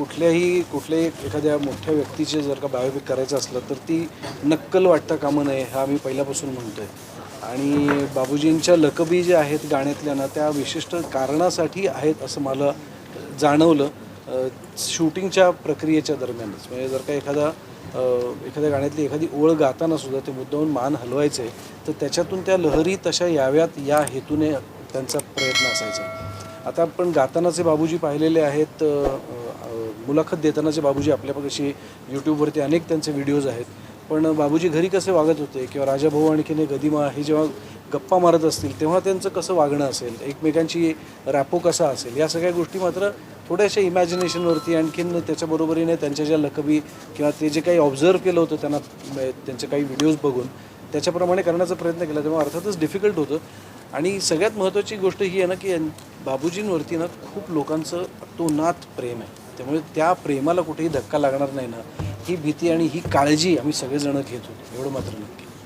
कुठल्याही कुठल्याही एखाद्या मोठ्या व्यक्तीचे जर का बायोपिक करायचं असलं तर ती नक्कल वाटता कामं नये हा आम्ही पहिल्यापासून म्हणतोय. आणि बाबूजींच्या लकबी ज्या आहेत गाण्यातल्या ना त्या विशिष्ट कारणासाठी आहेत असं मला जाणवलं शूटिंगच्या प्रक्रियेच्या दरम्यानच. म्हणजे जर का एखादा एखाद्या गाण्यातली एखादी ओळ गाताना सुद्धा ते मुद्दाहून मान हलवायचे तर त्याच्यातून त्या लहरी तशा याव्यात या हेतूने त्यांचा प्रयत्न असायचा. आता आपण गातानाचे बाबूजी पाहिलेले आहेत मुलाखत देताना मुलाखत देतानाचे बाबूजी आपल्यापाशी यूट्यूबवरती अनेक त्यांचे व्हिडिओज आहेत. पण बाबूजी घरी कसे वागत होते किंवा राजाभाऊ आणखीन गदिमा हे जेव्हा गप्पा मारत असतील तेव्हा त्यांचं कसं वागणं असेल? एकमेकांची रॅपो कसा असेल? या सगळ्या गोष्टी मात्र थोड्याशा इमॅजिनेशनवरती आणखीन त्याच्याबरोबरीने त्यांच्या ज्या लकबी किंवा ते जे काही ऑब्झर्व केलं होतं त्यांना त्यांचे काही व्हिडिओज बघून त्याच्याप्रमाणे करण्याचा प्रयत्न केला. तेव्हा अर्थातच डिफिकल्ट होतं. आणि सगळ्यात महत्त्वाची गोष्ट ही आहे ना की बाबूजींवरती ना खूप लोकांचं अतोनात प्रेम आहे. त्यामुळे त्या प्रेमाला कुठेही धक्का लागणार नाही ना. ही भीती आणि ही काळजी आम्ही सगळेजण घेत होतो. एवढं मात्र नक्की.